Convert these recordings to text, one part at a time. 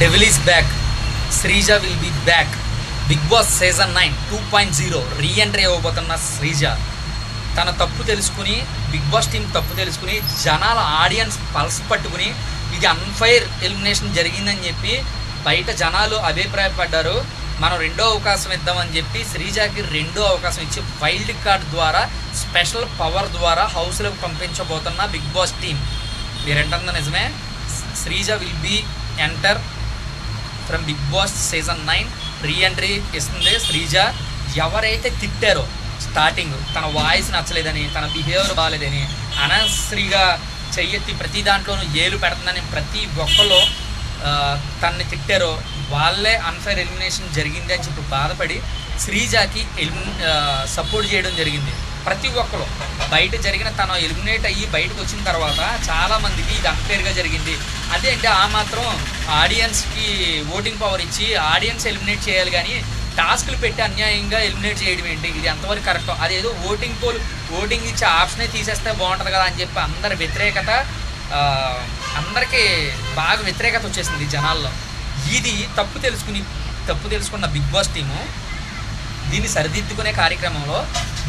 Devil is back Sreeja will be back Bigg Boss season nine two point zero reentry అవ్వబోతున్న Sreeja తన తప్పు తెలుసుకుని big Boss team తప్పు తెలుసుకుని జనాల ఆడియన్స్ పల్స్ పట్టుకుని ఇది అన్ఫైర్ ఎలిమినేషన్ జరిగిందని చెప్పి బయట జనాలు అభిప్రాయపడ్డారు. మనం రెండో అవకాశం ఇద్దామని చెప్పి శ్రీజాకి రెండో అవకాశం ఇచ్చి వైల్డ్ కార్డ్ ద్వారా స్పెషల్ పవర్ ద్వారా హౌస్లోకి పంపించబోతున్న బిగ్ బాస్ టీం మీరేంటన్నా నిజమే Sreeja will be enter from Bigg Boss season nine reentry ఇస్తుంది. శ్రీజ ఎవరైతే తిట్టారో స్టార్టింగ్ తన వాయిస్ నచ్చలేదని తన బిహేవియర్ బాగాలేదని అనశ్రీగా చెయ్యెత్తి ప్రతి దాంట్లోనూ ఏలు పెడుతుందని ప్రతి ఒక్కలో తనని తిట్టారో వాళ్ళే అన్ఫైర్ ఎలిమినేషన్ జరిగింది అని చెప్పి బాధపడి శ్రీజాకి ఎలిమి సపోర్ట్ చేయడం జరిగింది. ప్రతి ఒక్కరు. బయట జరిగిన తను ఎలిమినేట్ అయ్యి బయటకు వచ్చిన తర్వాత చాలా మందికి ఇది అన్ఫేర్గా జరిగింది. అదేంటి ఆ మాత్రం ఆడియన్స్కి ఓటింగ్ పవర్ ఇచ్చి ఆడియన్స్ ఎలిమినేట్ చేయాలి కానీ టాస్క్లు పెట్టి అన్యాయంగా ఎలిమినేట్ చేయడం ఏంటి? ఇది ఎంతవరకు కరెక్ట్ అదేదో ఓటింగ్ పోల్ ఓటింగ్ ఇచ్చే ఆప్షనే తీసేస్తే బాగుంటుంది కదా అని చెప్పి అందరి వ్యతిరేకత అందరికీ బాగా వ్యతిరేకత వచ్చేసింది జనాల్లో. ఇది తప్పు తెలుసుకుని తప్పు తెలుసుకున్న బిగ్ బాస్ టీము దీన్ని సరిదిద్దుకునే కార్యక్రమంలో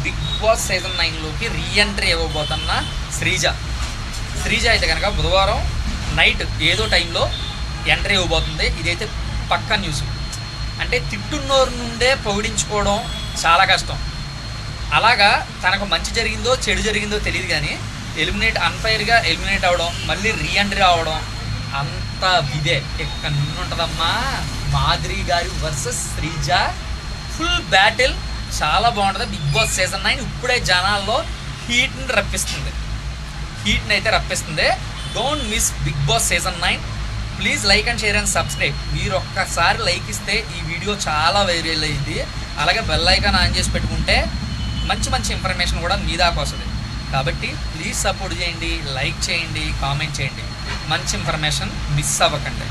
బిగ్ బాస్ సీజన్ నైన్లోకి రీఎంట్రీ ఇవ్వబోతున్న శ్రీజ. శ్రీజ అయితే కనుక బుధవారం నైట్ ఏదో టైంలో ఎంట్రీ ఇవ్వబోతుంది. ఇదైతే పక్క న్యూస్ అంటే తిట్టున్నోరు నుండే పొగిడించుకోవడం చాలా కష్టం. అలాగా తనకు మంచి జరిగిందో చెడు జరిగిందో తెలియదు కానీ ఎలిమినేట్ అన్ఫైర్గా ఎలిమినేట్ అవ్వడం మళ్ళీ రీఎంట్రీ అవ్వడం అంత ఇదే. నుండి ఉంటుందమ్మా మాదిరి గారి వర్సెస్ శ్రీజ. ఫుల్ బ్యాటిల్ చాలా బాగుంటుంది. బిగ్ బాస్ సీజన్ నైన్ ఇప్పుడే జనాల్లో హీట్ని రప్పిస్తుంది. హీట్ని అయితే రప్పిస్తుంది. Don't miss Bigg Boss season nine please like and share and subscribe మీరు ఒక్కసారి లైక్ ఇస్తే ఈ వీడియో చాలా వైరల్ అయ్యింది. అలాగే బెల్ ఐకాన్ ఆన్ చేసి పెట్టుకుంటే మంచి మంచి ఇన్ఫర్మేషన్ కూడా మీ దాకా వస్తుంది. కాబట్టి ప్లీజ్ సపోర్ట్ చేయండి లైక్ చేయండి కామెంట్ చేయండి. మంచి ఇన్ఫర్మేషన్ మిస్ అవ్వకండి.